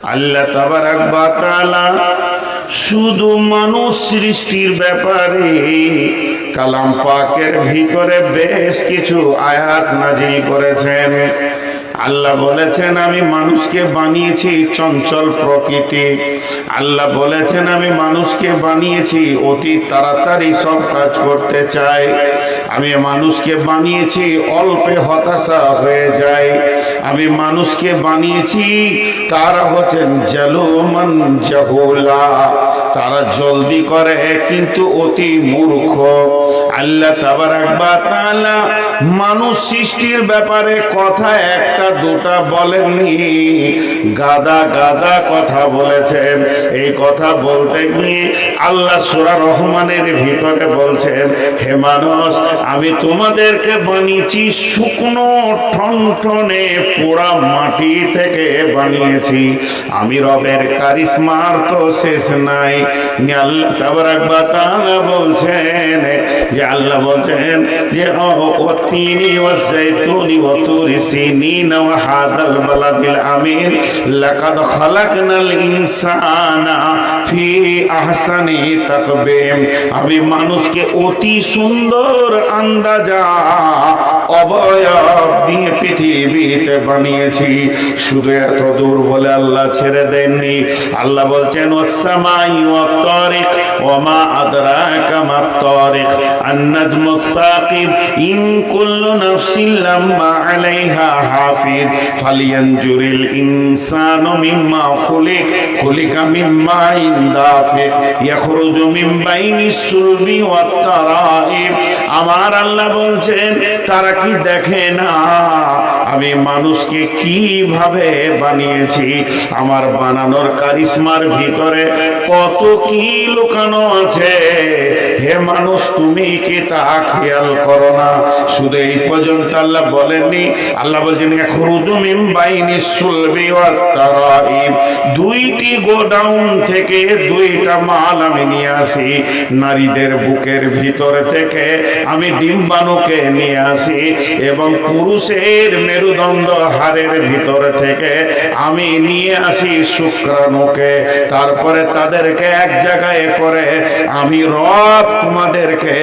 আল্লাহ তাবারাকবাতালা শুধু মানুষ সৃষ্টির ব্যাপারে কালাম পাকের ভিতরে বেশ কিছু আয়াত নাজিল করেছেন। আল্লাহ বলেছেন, আমি মানুষকে বানিয়েছি চঞ্চল প্রকৃতি। আল্লাহ বলেছেন, আমি মানুষকে বানিয়েছি, অতি তাড়াতাড়ি সব কাজ করতে চাই। আমি মানুষকে বানিয়েছি, অল্পে হতাশা হয়ে যায় আমি মানুষকে বানিয়েছি, তারা হচ্ছেন জালুমান জাহুলা। তারা জলদি করে, কিন্তু অতি মূর্খ। আল্লাহ তাবারাকবা তাআলা মানুষ সৃষ্টির ব্যাপারে কথা একটা দুটা বলেননি। গাদা গাদা কথা বলেছেন। এই কথা বলতে গিয়ে আল্লাহ সূরা রহমানের ভিতরে বলছেন, হে মানুষ, আমি তোমাদেরকে বানিয়েছি শুকনো ঠনঠনে পোড়া মাটি থেকে বানিয়েছি। আমি রবের কারিশমার তো শেষ নাই। আল্লাহ তাবারাকবা তাআলা বলছেন, যে আল্লাহ বলছেন যে, ও তিনি, ও জাইতুনি ও তুরি সিনিন ওয়া হাদাল বালাদিল আমিন লাকাদ খালাকনাল ইনসানা ফি আহসানি তাকবীম আমি মানুষকে অতি সুন্দর আন্দাজা অবয়ব দিয়ে পৃথিবীতে বানিয়েছি শুধু এত দূর বলে আল্লাহ ছেড়ে দেননি আল্লাহ বলছেন ওসামাই ও তরিক ওমা আদরাকা মা তরিক النجم الثاقب إن كل نفس لما عليها حافظ فلينجر الإنسان مما خلق خلق مما دافق يخرج من بين الصلب والترائب আমার আল্লাহ বলছেন তারা কি দেখে না আমি মানুষকে কিভাবে বানিয়েছি আমার বানানোর কারিশমার ভিতরে কত কি লুকানো আছে হে মানুষ তুমি কি তা খেয়াল করো না শুধু এই পর্যন্ত আল্লাহ বলেননি আল্লাহ বলছেন দুইটি গোডাউন থেকে দুইটা মাল আমি নিয়ে আসি। নারীদের বুকের ভিতর থেকে আমি ডিম্বাণুকে নিয়ে আসি এবং পুরুষের মেরুদণ্ড ভিতর থেকে আমি নিয়ে আসি শুক্রাণুকে। তারপরে তাদেরকে এক জায়গায় করে আমি রব তোমাদেরকে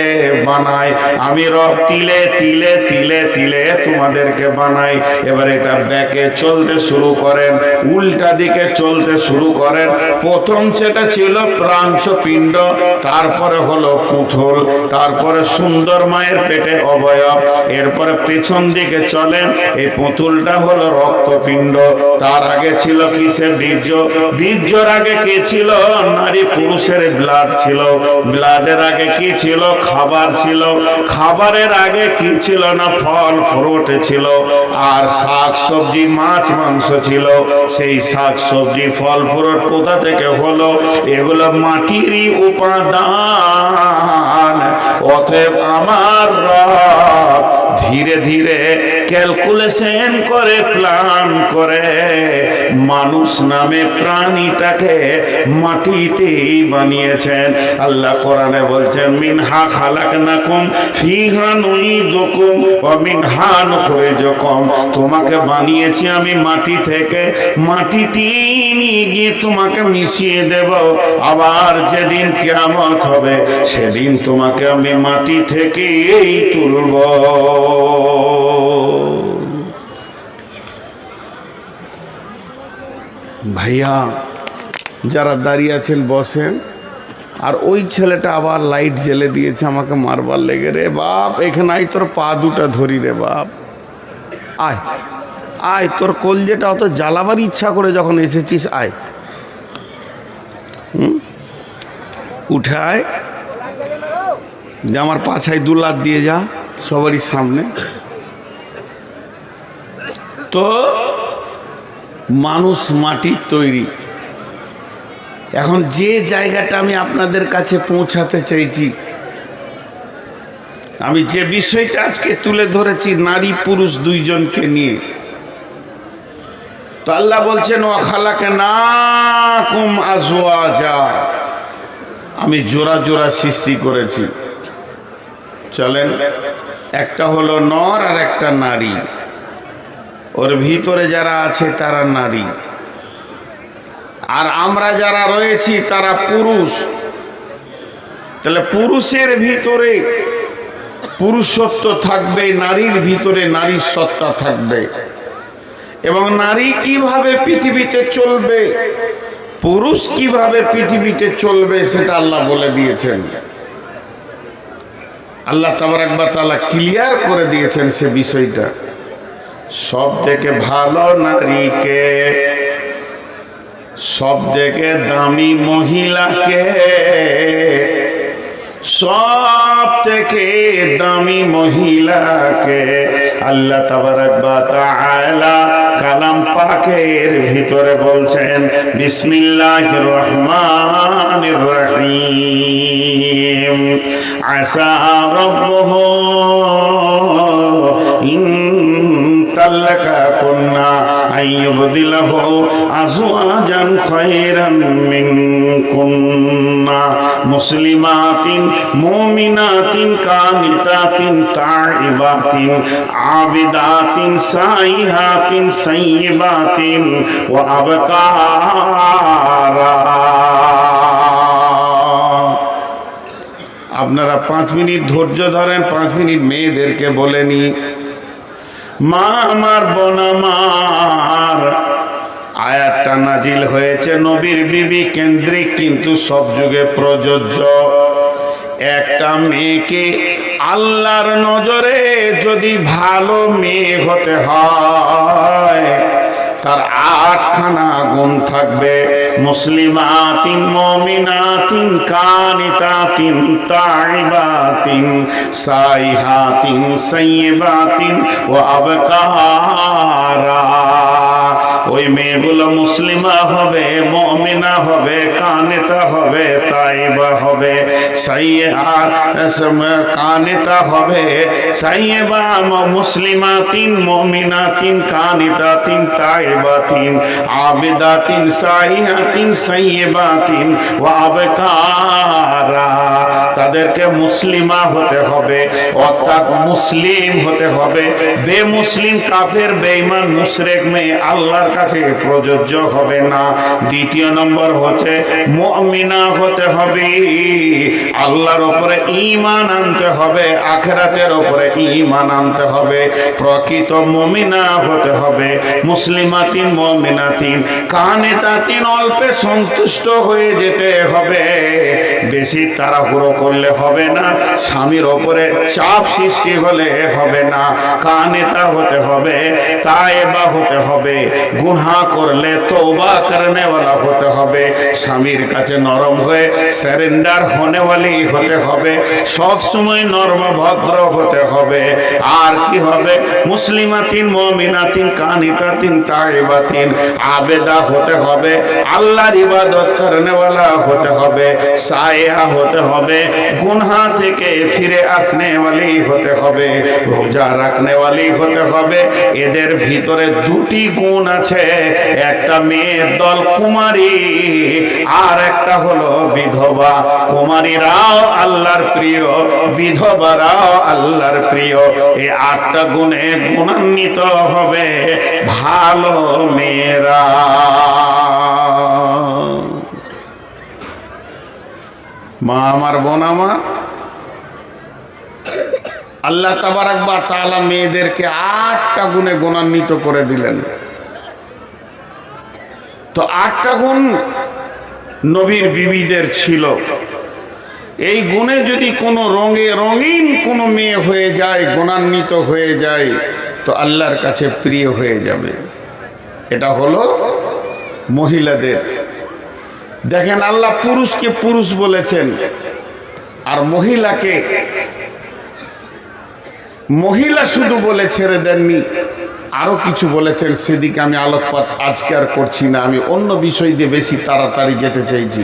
বানাই। আমি রব তিলে তিলে তিলে তিলে তোমাদেরকে বানাই। এবার এটা ব্যাকে চলতে শুরু করেন, উল্টা দিকে চলতে শুরু করেন। প্রথম সেটা ছিল প্রাংশ পিণ্ড তারপরে হলো পুঁথল তারপরে সুন্দর মায়ের পেটে অবয়ব, এরপরে পেছন দিকে চলেন, এই পুঁতুলটা হলো রক্তপিণ্ড। তার আগে ছিল কিসে বীর্য? বীর্যর আগে কি ছিল? নারী পুরুষের ব্লাড ছিল। ব্লাডের আগে কি ছিল? খাবার ছিল। খাবারের আগে কি ছিল না? ফল ফ্রুট ছিল। আর শাক সবজি, মাছ, মাংস ছিল। সেই শাক সবজি, ফল, ফ্রুট কোথা থেকে হলো? এগুলো মাটিরই উপাদান। অতএব আমার রব ধীরে ধীরে ক্যালকুলেশন করে প্ল্যান করে। মানুষ নামে প্রাণীটাকে মাটিতেই বানিয়েছেন। আল্লাহ কোরআনে বলছেন, মিনহা খালাক নাকুম ফিহা নুইদুকুম ও মিনহা নুখরিজুকুম। তোমাকে বানিয়েছি আমি মাটি থেকে। মাটিতেই নিয়ে গিয়ে তোমাকে মিশিয়ে দেব। আবার যেদিন কিয়ামত হবে, সেদিন তোমাকে আমি মাটি থেকেই তুলব। ভাইয়া, যারা দাঁড়িয়ে আছেন, বসেন। আর ওই ছেলেটা আবার লাইট জ্বেলে দিয়েছে আমাকে মারবার লেগে। রে বাপ, এখানে আয়, তোর পা দুটা ধরি রে বাপ। আয় আয়, তোর কলজেটা অত জ্বালাবার ইচ্ছা করে যখন এসেছিস, আয়। হুম? উঠে আয়। যে, আমার পাছায় দু লাখ দিয়ে যা। সবারই সামনে। তো মানুষ মাটির তৈরি। এখন যে জায়গাটা আমি আপনাদের কাছে পৌঁছাতে চাইছি, আমি যে বিষয়টা আজকে তুলে ধরেছি নারী পুরুষ দুইজনকে নিয়ে। তো আল্লাহ বলছেন ও খালাকে না কুম আজওয়াজা। আমি জোড়া জোড়া সৃষ্টি করেছি। চলেন। একটা হলো নর আর একটা নারী। ওর ভিতরে যারা আছে, তারা নারী। আর আমরা যারা রয়েছি, তারা পুরুষ। তাহলে পুরুষের ভিতরে পুরুষত্ব থাকবে, নারীর ভিতরে নারীর সত্তা থাকবে। এবং নারী কীভাবে পৃথিবীতে চলবে, পুরুষ কীভাবে পৃথিবীতে চলবে, সেটা আল্লাহ বলে দিয়েছেন। আল্লাহ তাবারাকবা তালা ক্লিয়ার করে দিয়েছেন সে বিষয়টা। সব থেকে ভালো নারীকে, সব থেকে দামি মহিলাকে, সব থেকে দামি মহিলাকে আল্লাহ তাবারাকবা তাআলা কালাম পাকের ভিতরে বলছেন বিসমিল্লাহির রহমানির রহিম। আসা রব্বুহু ইন তাল্লাকাকুন্না আইয়ুবদিলাহু আজওয়াজান খায়রান মিনকুন্না মুসলিমাতিন মুমিনাতিন কানিতাতিন তাইবাতিন আবিদাতিন সাইহাতিন সাইয়্যিবাতিন ওয়া আবকারা। আপনারা পাঁচ মিনিট ধৈর্য ধরেন, পাঁচ মিনিট মেয়েদেরকে বলেনি মা আমার বোন আমার। আয়াতটা নাজিল হয়েছে নবীর বিবি কেন্দ্রিক, কিন্তু সব যুগে প্রযোজ্য। একটা মেয়েকে আল্লাহর নজরে যদি ভালো মেয়ে হতে হয় তার আটখানা গুণ থাকবে। মুসলিমাতিন মমিনাতিন কানিতাতিন তাইবাতিন সাইহাতিন সাইবাতিন ও আবকারা। ওই মেয়েগুলো মুসলিমা হবে, মমিনা হবে, কানেতা হবে, তাইবা হবে সাইয়্যা কানেতা হবে সাইয়্যিবা মুসলিমাতিন মমিনাতিন কানিতাতিন তাইবাতিন আবেদাতিন সাইহাতিন সাইয়্যিবাতিন ওয়া আবকারা। তাদেরকে মুসলিমা হতে হবে, অর্থাৎ মুসলিম হতে হবে। বে মুসলিম, কাফের, বেঈমান, মুশরিক, মেয়ে, আল্লাহর কাছে প্রযোজ্য হবে না। দ্বিতীয় নম্বর হচ্ছে, মুমিনা হতে হবে। আল্লাহর উপরে ঈমান আনতে হবে, আখেরাতের উপরে ঈমান আনতে হবে। প্রকৃত মুমিনা হতে হবে, মুসলিমাতিন, মুমিনাতিন। কানেতাতিন অল্পে সন্তুষ্ট হয়ে যেতে হবে। বেশি তাড়াহুড়ো করলে হবে না, স্বামীর ওপরে চাপ সৃষ্টি হলে হবে না। কানেতা হতে হবে তাইবা হতে হবে গুনহা করলে তওবা করনে वाला হতে হবে স্বামীর কাছে নরম হয়ে সারেন্ডার होने वाली হতে হবে সব সময় নরম ভদ্র হতে হবে আর কি হবে মুসলিমাতিন মুমিনাতিন কানিতাতিন তাইবাতিন আবেদা হতে হবে আল্লাহর ইবাদত করনে वाला হতে হবে সায়া হতে হবে গুনহা থেকে ফিরে আসনে वाली হতে হবে রোজা রাখনে वाली হতে হবে এদের ভিতরে দুটি গুণ আছে একটা মেয়ের দল কুমারী, আর একটা হলো বিধবা। কুমারীরাও আল্লাহর প্রিয়, বিধবারাও আল্লাহর প্রিয়। এই আটটা গুণে গুণান্বিত হবে ভালো মেয়েরা। মা আমার বোন আমার, আল্লাহ তাবার একবার তালা মেয়েদেরকে আটটা গুণে গুণান্বিত করে দিলেন। তো আটটা গুণ নবীর বিবিদের ছিল। এই গুণে যদি কোনো রঙে রঙিন কোনো মেয়ে হয়ে যায়, গুণান্বিত হয়ে যায়, তো আল্লাহর কাছে প্রিয় হয়ে যাবে। এটা হলো মহিলাদের। দেখেন আল্লাহ পুরুষকে পুরুষ বলেছেন, আর মহিলাকে মহিলা শুধু বলে ছেড়ে দেননি আরও কিছু বলেছেন সেদিকে আমি আলোকপাত আজকে আর করছি না, আমি অন্য বিষয় দিয়ে বেশি তাড়াতাড়ি যেতে চাইছি।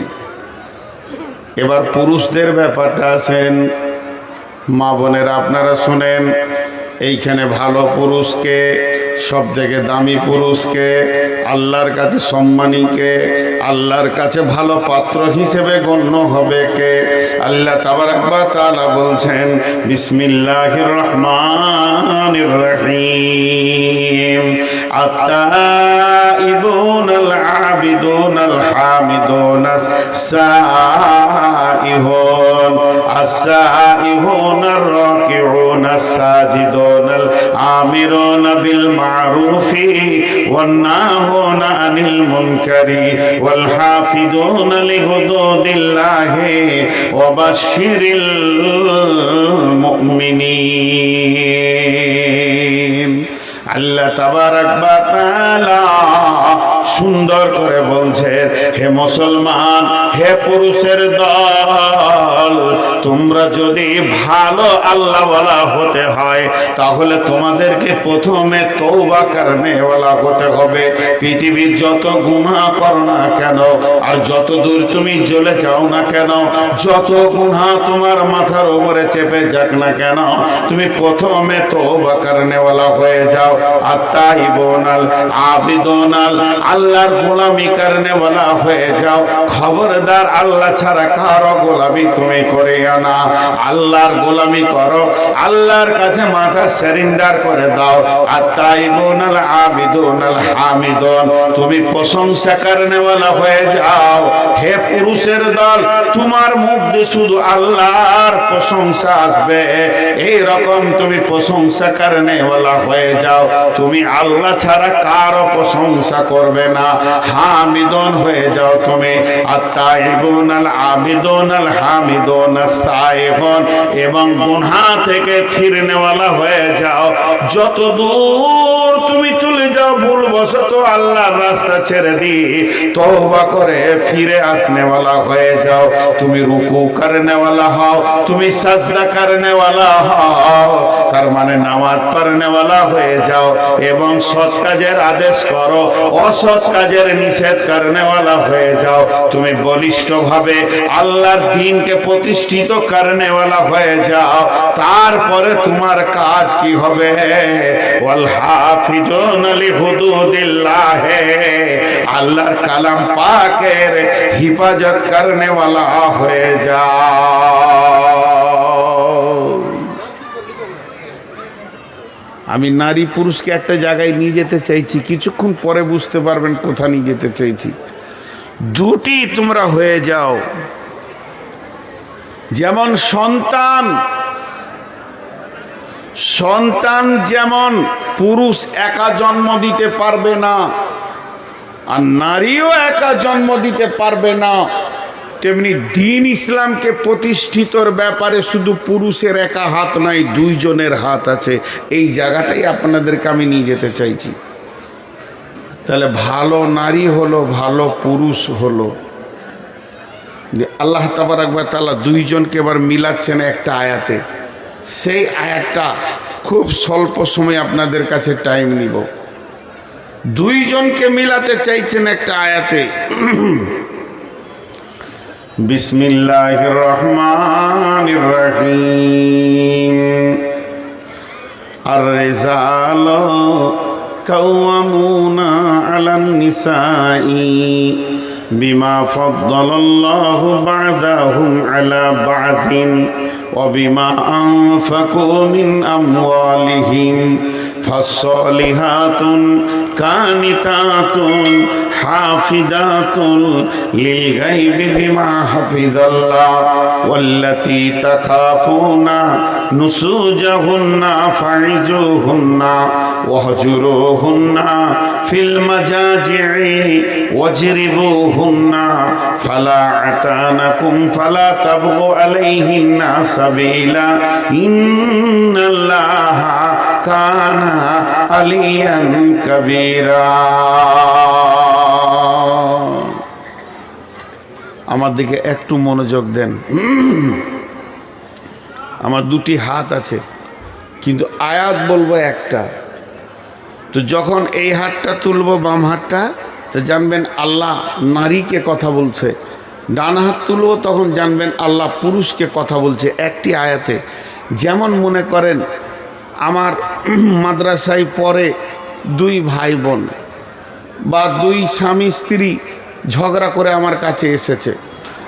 এবার পুরুষদের ব্যাপারটা আছেন, মা বোনেরা আপনারা শোনেন এইখানে ভালো পুরুষকে, সব থেকে দামি পুরুষকে, আল্লাহর কাছে সম্মানীকে, আল্লাহর কাছে ভালো পাত্র হিসেবে গণ্য হবে কে? আল্লাহ তাবারাকবা তালা বলছেন, বিসমিল্লাহির রহমান রহিম। التائبون العابدون الحامدون السائحون السائحون الراكعون الساجدون الآمرون بالمعروف والناهون عن المنكر والحافظون لحدود الله وبشر المؤمنين আল্লাহ তাবারাক বা তাআলা সুন্দর করে বলছেন হে মুসলমান, হে পুরুষের দল, তোমরা যদি ভালো আল্লাহ বলা হতে হয়, তাহলে তোমাদেরকে প্রথমে তৌবা কারণেওয়ালা হতে হবে। পৃথিবীর যত গুনাহ করো না কেন, আর যত দূর তুমি জ্বলে যাও না কেন, যত গুনাহ তোমার মাথার উপরে চেপে যাক না কেন, তুমি প্রথমে তৌবা কারণেওয়ালা হয়ে যাও। আর তাই বোনাল আবিদোনাল আল্লাহর গোলামি কারণেওয়ালা হয়ে যাও। খবরদার আল্লাহ ছাড়া কারও গোলামি তুমি করে আনা। আল্লাহর গোলামি করো। আল্লাহর কাছে মাথা সারেন্ডার করে দাও। আর তাই বোনাল আবিদোনাল হামিদন। তুমি প্রশংসা কারণেওয়ালা হয়ে যাও। হে পুরুষের দল, তোমার মুখ দিয়ে শুধু আল্লাহর প্রশংসা আসবে। এই রকম তুমি প্রশংসা কারণেওয়ালা হয়ে যাও। তুমি আল্লাহ ছাড়া কারও প্রশংসা করবে না। হামিদন হয়ে যাও তুমি। আত্মাইবুন আল আবিদুন আল হামিদুন সাইহন এবং গুনহা থেকে ফিরনেওয়ালা হয়ে যাও। যত দূর তুমি চলে যাও ভুল বশত আল্লাহর রাস্তা ছেড়ে দিয়ে তওবা করে ফিরে আসনেওয়ালা হয়ে যাও। তুমি রুকু করনেওয়ালা হও, তুমি সাজদা করনেওয়ালা হও। তার মানে নামাজ পড়নেওয়ালা হয়ে যাও। এবং সৎ কাজের আদেশ করো। অসৎ কাজের নিষেধ করনেওয়ালা হয়ে যাও। তুমি বলিষ্ঠভাবে আল্লাহর দিনকে প্রতিষ্ঠিত করনেওয়ালা হয়ে যাও। তারপরে তোমার কাজ কি হবে? আল্লাহর কালাম পাকের হিফাজত করনেওয়ালা হয়ে যাও। আমি নারী পুরুষকে একটা জায়গায় নিয়ে যেতে চাইছি, কিছুক্ষণ পরে বুঝতে পারবেন কোথা নিয়ে যেতে চাইছি। দুটি তোমরা হয়ে যাও। যেমন সন্তান সন্তান যেমন পুরুষ একা জন্ম দিতে পারবে না, আর নারীও একা জন্ম দিতে পারবে না তেমনি দিন ইসলামকে প্রতিষ্ঠিতর ব্যাপারে শুধু পুরুষের একা হাত নাই, দুইজনের হাত আছে। এই জায়গাটাই আপনাদেরকে আমি নিয়ে যেতে চাইছি। তাহলে ভালো নারী হলো, ভালো পুরুষ হলো। যে আল্লাহ তাবার একবার তালা দুইজনকে এবার মিলাচ্ছেন একটা আয়াতে। সেই আয়াতটা খুব স্বল্প সময় আপনাদের কাছে টাইম নিব। দুইজনকে মিলাতে চাইছেন একটা আয়াতে। বিসমিল্লাহ রহমান রহিম আর রেজাল কৌমুন আলান নিসাই বিমা ফদ্দলাল্লাহু বা'দাহুম আলা বা'দিন وبما أنفقوا من أموالهم فالصالحات كانتات حافظات للغيب بما حفظ الله والتي تخافون نسوجهن فعجوهن واهجروهن في المجاجع واجربوهن فلا عتانكم فلا تبغوا عليهن سبيلا আলিয়ান কবিরা। আমার দিকে একটু মনোযোগ দেন। আমার দুটি হাত আছে, কিন্তু আয়াত বলব একটা। তো যখন এই হাতটা তুলব, বাম হাতটা, তো জানবেন আল্লাহ নারীকে কথা বলছে। ডান হাত তুলবো, তখন জানবেন আল্লাহ পুরুষকে কথা বলছে একটি আয়াতে। যেমন মনে করেন, আমার মাদ্রাসায় পরে দুই ভাই বোন বা দুই স্বামী স্ত্রী ঝগড়া করে আমার কাছে এসেছে।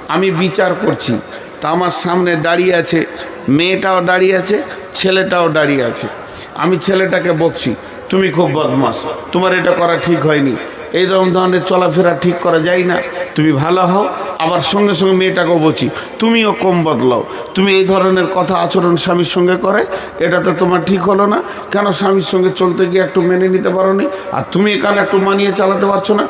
আমি বিচার করছি। তা আমার সামনে দাঁড়িয়ে আছে, মেয়েটাও দাঁড়িয়ে আছে, ছেলেটাও দাঁড়িয়ে আছে। আমি ছেলেটাকে বকছি, তুমি খুব বদমাস তোমার এটা করা ঠিক হয়নি। এই রকম ধরনের চলাফেরা ঠিক করা যায় না। তুমি ভালো হও, আবার সঙ্গে সঙ্গে মেয়েটাকেও বলছি, তুমিও কম বদলাও। তুমি এই ধরনের কথা আচরণ স্বামীর সঙ্গে করে, এটা তো তোমার ঠিক হলো না। কেন স্বামীর সঙ্গে চলতে গিয়ে একটু মেনে নিতে পারো নি আর তুমি এখানে একটু মানিয়ে চালাতে পারছ না।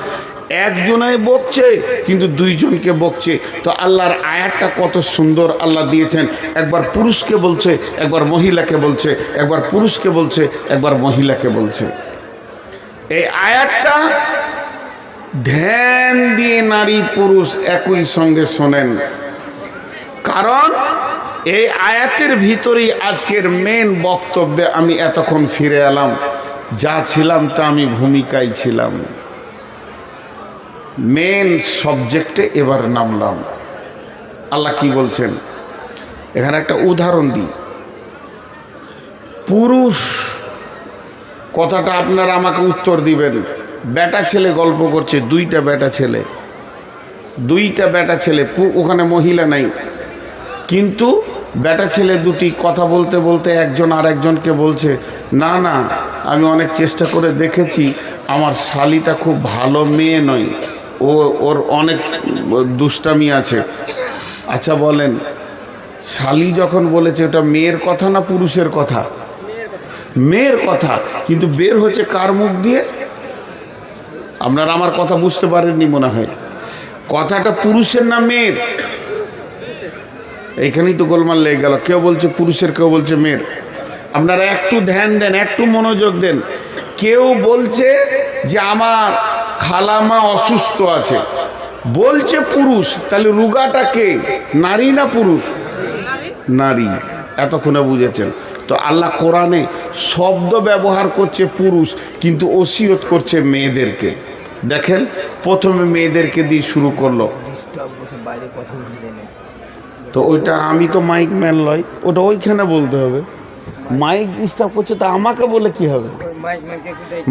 একজনাই বকছে, কিন্তু দুইজনকে বকছে। তো আল্লাহর আয়াতটা কত সুন্দর আল্লাহ দিয়েছেন। একবার পুরুষকে বলছে, একবার মহিলাকে বলছে, একবার পুরুষকে বলছে, একবার মহিলাকে বলছে। এই আয়াতটা ধ্যান দিয়ে নারী পুরুষ একই সঙ্গে শোনেন। কারণ এই আয়াতের ভিতরেই আজকের মেন বক্তব্যে আমি এতক্ষণ ফিরে এলাম। যা ছিলাম তা আমি ভূমিকায় ছিলাম। মেন সাবজেক্টে এবার নামলাম। আল্লাহ কি বলছেন? এখানে একটা উদাহরণ দিই। পুরুষ, কথাটা আপনারা আমাকে উত্তর দিবেন। বেটা ছেলে গল্প করছে, দুইটা বেটা ছেলে। দুইটা বেটা ছেলে ওখানে মহিলা নাই। কিন্তু বেটা ছেলে দুটি কথা বলতে বলতে একজন আর একজনকে বলছে, না না, আমি অনেক চেষ্টা করে দেখেছি, আমার শালিটা খুব ভালো মেয়ে নয়। ও, ওর অনেক দুষ্টামি আছে। আচ্ছা বলেন, শালি যখন বলেছে ওটা মেয়ের কথা না পুরুষের কথা? মেয়ের কথা। কিন্তু বের হচ্ছে কার মুখ দিয়ে? আপনারা আমার কথা বুঝতে পারেননি মনে হয়। কথাটা পুরুষের না মেয়ের? এখানেই তো গোলমাল লেগে গেল। কেউ বলছে পুরুষের, কেউ বলছে মেয়ের। আপনারা একটু ধ্যান দেন, একটু মনোযোগ দেন। কেউ বলছে যে আমার খালামা অসুস্থ আছে। বলছে পুরুষ, তাহলে রুগাটা কে? নারী না পুরুষ? নারী। এতক্ষণে বুঝেছেন। তো আল্লাহ কোরআনে শব্দ ব্যবহার করছে পুরুষ, কিন্তু ওসিয়ত করছে মেয়েদেরকে। দেখেন প্রথমে মেয়েদেরকে দিয়ে শুরু করল। তো ওইটা আমি তো মাইক ম্যান লয় ওটা ওইখানে বলতে হবে। মাইক ডিস্টার্ব করছে তা আমাকে বলে কি হবে?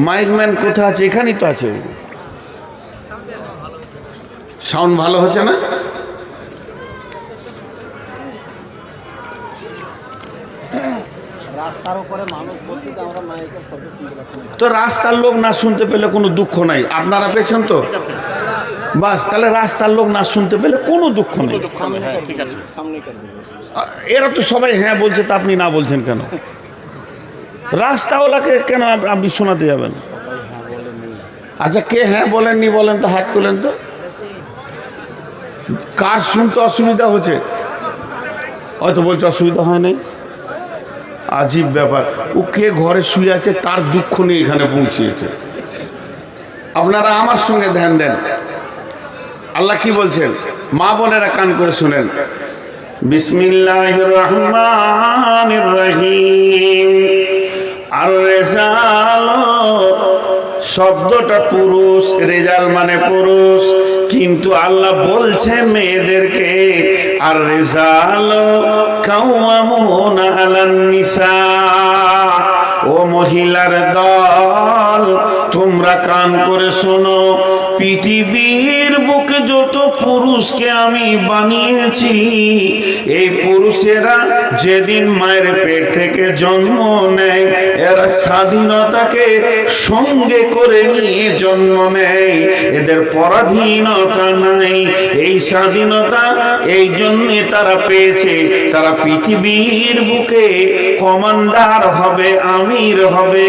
মাইক ম্যান কোথায়? আছে? এখানেই তো আছে। সাউন্ড ভালো হচ্ছে না? রাস্তার উপরে মানুষ তো রাস্তার লোক না শুনতে পেলে কোনো দুঃখ নাই। আপনারা পেয়েছেন তো? বাস, তাহলে রাস্তার লোক না শুনতে পেলে কোনো দুঃখ নেই। এরা তো সবাই হ্যাঁ বলছে তা আপনি না বলছেন কেন? রাস্তাওয়ালাকে কেন আপনি শোনাতে যাবেন? আচ্ছা কে হ্যাঁ বলেননি বলেন তো, হাত তোলেন তো। কার শুনতে অসুবিধা হচ্ছে? হয়তো বলছে অসুবিধা হয় নাই। আজীব ব্যাপার। ও কে ঘরে শুয়ে আছে, তার দুঃখ নিয়ে এখানে পৌঁছিয়েছে আপনারা আমার সঙ্গে ধ্যান দেন। আল্লাহ কি বলছেন? মা বোনেরা কান করে শুনেন। বিসমিল্লাহ রহমান রহিম আর শব্দটা পুরুষ, রেজাল মানে পুরুষ। কিন্তু আল্লাহ বলছে মেয়েদেরকে আর রেজাল কাউমামুন আলান নিসা। ও মহিলার দল তোমরা কান করে শোনো পৃথিবীর বুকে যত পুরুষকে আমি বানিয়েছি, এই পুরুষেরা যেদিন মায়ের পেট থেকে জন্ম নেয়, এরা স্বাধীনতাকে সঙ্গে করে নিয়ে জন্ম নেয়। এদের পরাধীনতা নাই, এই স্বাধীনতা এই জন্যে তারা পেয়েছে। তারা পৃথিবীর বুকে কমান্ডার হবে, আমির হবে,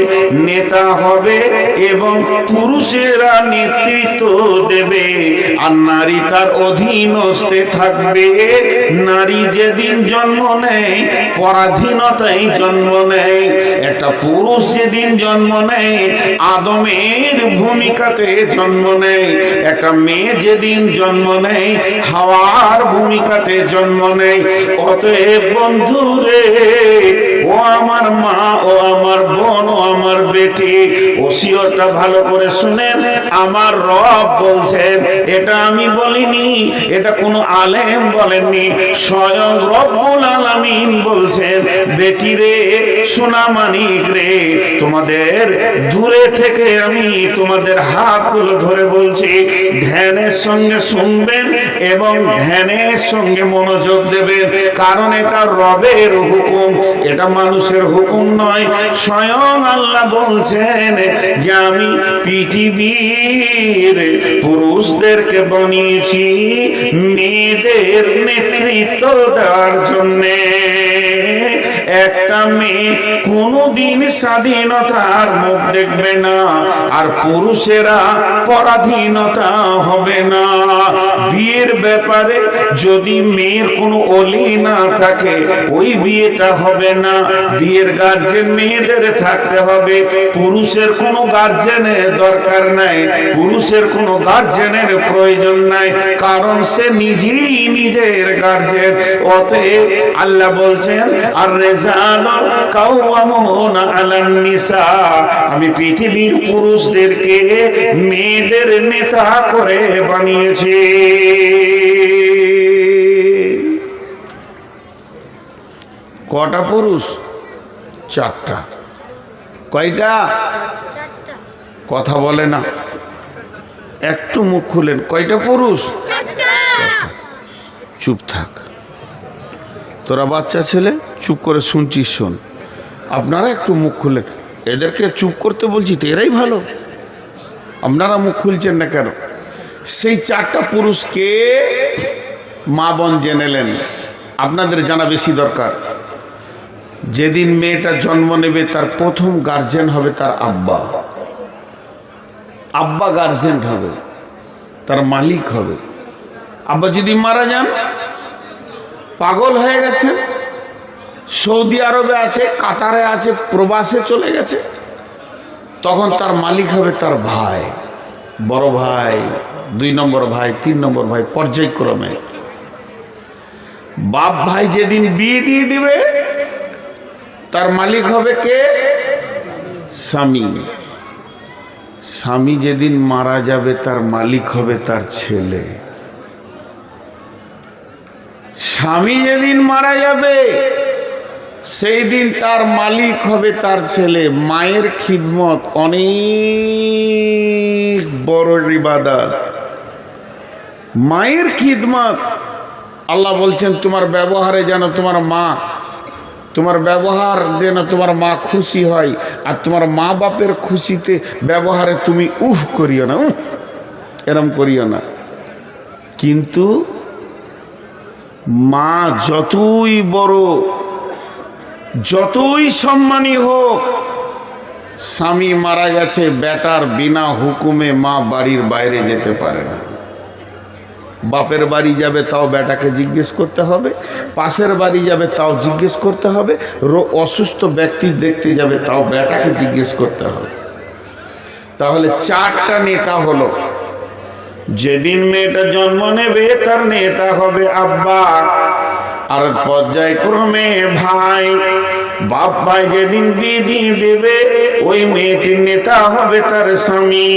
নেতা হবে এবং পুরুষেরা নেতৃত্ব দেবে। আর নারী তার অধীনস্থে থাকবে। নারী যেদিন জন্ম নেয়, পরাধীনতায় জন্ম নেয়। একটা পুরুষ যেদিন জন্ম নেয়, আদমের ভূমিকাতে জন্ম নেয়। একটা মেয়ে যেদিন জন্ম নেয়, হাওয়ার ভূমিকাতে জন্ম নেয়। অতএব বন্ধুরে, ও আমার মা, ও বেটি, ওসিয়তটা ভালো করে শুনেন। আমার রব বলছেন এটা আমি বলিনি, এটা কোনো আলেম বলেননি। স্বয়ং রব্বুল আলামিন বলছেন, বেটি রে, সোনা মানিক রে, তোমাদের দূরে থেকে আমি তোমাদের হাতগুলো ধরে বলছি, ধ্যানের সঙ্গে শুনবেন এবং ধ্যানের সঙ্গে মনোযোগ দেবেন। কারণ এটা রবের হুকুম, এটা মানুষের হুকুম নয়। স্বয়ং আল্লাহ বলছেন যে আমি পৃথিবীর পুরুষদেরকে বানিয়েছি মেয়েদের নেতৃত্ব দেওয়ার জন্যে। একটা মেয়ে কোনোদিন স্বাধীনতার মুখ দেখবে না, আর পুরুষেরা পরাধীনতা হবে না। বিয়ের ব্যাপারে যদি মেয়ের কোনো অলি না থাকে, ওই বিয়েটা হবে না। বিয়ের গার্জেন মেয়েদের থাকতে হবে। পুরুষের কোনো গার্জেনের দরকার নাই। পুরুষের কোনো গার্জেনের প্রয়োজন নাই। কারণ সে নিজেই নিজের গার্জেন অতএব আল্লাহ বলছেন, আর রেজালো কাউয়ামুনা আলান নিসা। আমি পৃথিবীর পুরুষদেরকে মেয়েদের নেতা করে বানিয়েছি। কটা পুরুষ? চারটা। কয়টা? কথা বলে না। একটু মুখ খুলেন। কয়টা পুরুষ? চুপ থাক। তোরা বাচ্চা ছেলে, চুপ করে শুনছিস শোন। আপনারা একটু মুখ খুলেন এদেরকে চুপ করতে বলছি তো এরাই ভালো। আপনারা মুখ খুলছেন না কেন? সেই চারটা পুরুষকে মা বোন জেনেলেন আপনাদের জানা বেশি দরকার। যেদিন মেয়েটা জন্ম নেবে, তার প্রথম গার্জেন হবে তার আব্বা। আব্বা গার্জেন হবে, তার মালিক হবে। আব্বা যদি মারা যান পাগল হয়ে গেছে। সৌদি আরবে আছে, কাতারে আছে, প্রবাসে চলে গেছে। তখন তার মালিক হবে তার ভাই, বড় ভাই, দুই নম্বর ভাই, তিন নম্বর ভাই, পর্যায়ক্রমে। বাপ ভাই যেদিন বিয়ে দিয়ে দিবে, তার মালিক হবে কে? স্বামী। স্বামী যেদিন মারা যাবে, তার মালিক হবে তার ছেলে। স্বামী যেদিন মারা যাবে, সেই দিন তার মালিক হবে তার ছেলে। মায়ের খিদমত অনেক বড় ইবাদত। মায়ের খিদমত, আল্লাহ বলছেন, তোমার ব্যবহারে যেন তোমার মা, তোমার ব্যবহার যেন তোমার মা খুশি হয়, আর তোমার মা বাপের খুশিতে ব্যবহারে তুমি উফ করিও না। উফ, এরম করিও না। কিন্তু মা যতই বড়, যতই সম্মানী হোক, স্বামী মারা গেছে, বেটার বিনা হুকুমে মা বাড়ির বাইরে যেতে পারে না। বাপের বাড়ি যাবে, তাও বেটাকে জিজ্ঞেস করতে হবে। পাশের বাড়ি যাবে, তাও জিজ্ঞেস করতে হবে। রো- অসুস্থ ব্যক্তি দেখতে যাবে, তাও বেটাকে জিজ্ঞেস করতে হবে। তাহলে চারটা নেতা হলো। যেদিন মেয়েটা জন্ম নেবে তার নেতা হবে আব্বা। আর পর্যায়ক্রমে ভাই, বাপ ভাই যেদিন বিয়ে দেবে, ওই মেয়েটির নেতা হবে তার স্বামী।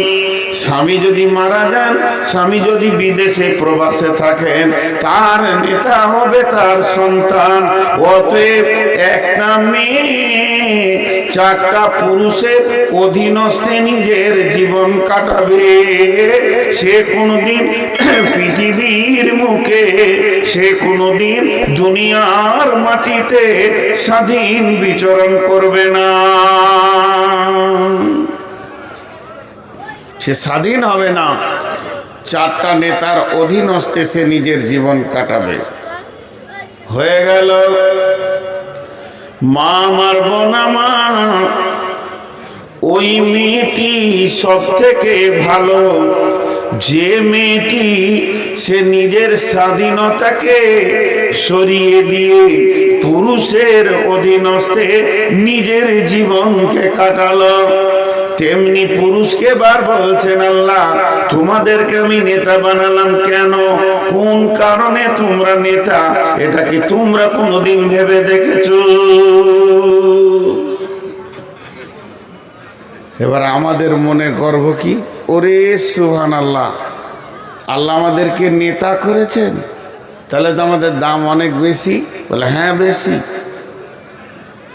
স্বামী যদি মারা যান, স্বামী যদি বিদেশে প্রবাসে থাকেন, তার নেতা হবে তার সন্তান। অতএব একটা মেয়ে চারটা পুরুষের অধীনস্থে নিজের জীবন কাটাবে। সে কোনোদিন পৃথিবীর মুখে, সে কোনোদিন দুনিয়ার মাটিতে স্বাধীন বিচরণ করবে না। সে স্বাধীন হবে না। চারটা নেতার অধীনস্থে সে নিজের জীবন কাটাবে। হয়ে গেল। মা মারব না মা। ওই মেয়েটি সব থেকে ভালো। যে মেয়েটি সে নিজের স্বাধীনতাকে সরিয়ে দিয়ে পুরুষের অধীনস্থে নিজের জীবনকে কাটালো। তেমনি পুরুষকে বার বলছেন, আল্লাহ, তোমাদেরকে আমি নেতা বানালাম কেন? কোন কারণে তোমরা নেতা? এটা কি তোমরা কোনোদিন ভেবে দেখেছ? এবার আমাদের মনে গর্ব কি? ওরে সুহান আল্লাহ আল্লাহ আমাদেরকে নেতা করেছেন। তাহলে তো আমাদের দাম অনেক বেশি। বলে হ্যাঁ বেশি।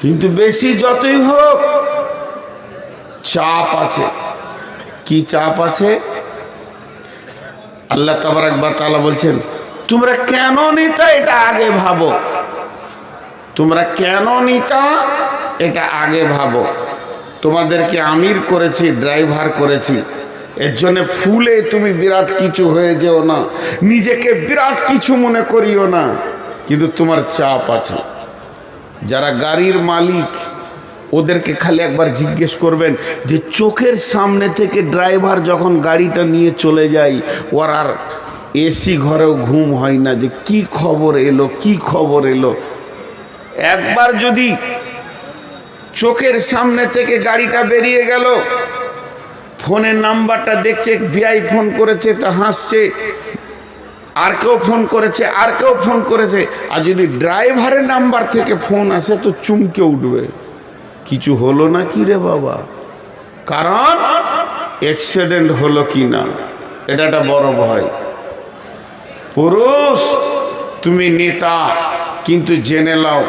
কিন্তু বেশি যতই হোক, চাপ আছে। কি চাপ আছে? আল্লাহ তাবার একবার তালা বলছেন, তোমরা কেন নিতা? এটা আগে ভাবো। তোমরা কেন নিতা? এটা আগে ভাবো। তোমাদেরকে আমির করেছি, ড্রাইভার করেছি। এর জন্য ফুলে তুমি বিরাট কিছু হয়ে যেও না। নিজেকে বিরাট কিছু মনে করিও না। কিন্তু তোমার চাপ আছে। যারা গাড়ির মালিক, ওদেরকে খালি একবার জিজ্ঞেস করবেন যে চোখের সামনে থেকে ড্রাইভার যখন গাড়িটা নিয়ে চলে যায়, ওর আর এসি ঘরেও ঘুম হয় না যে কি খবর এলো, কি খবর এলো। একবার যদি চোখের সামনে থেকে গাড়িটা বেরিয়ে গেল ফোনের নাম্বারটা দেখছে বিআই ফোন করেছে, তা হাসছে। আর কেউ ফোন করেছে, আর কেউ ফোন করেছে। আর যদি ড্রাইভারের নাম্বার থেকে ফোন আসে, তো চুমকে উঠবে। কিছু হলো না কি রে বাবা? কারণ অ্যাক্সিডেন্ট হলো কি না এটা একটা বড় ভয়। পুরুষ, তুমি নেতা, কিন্তু জেনে নাও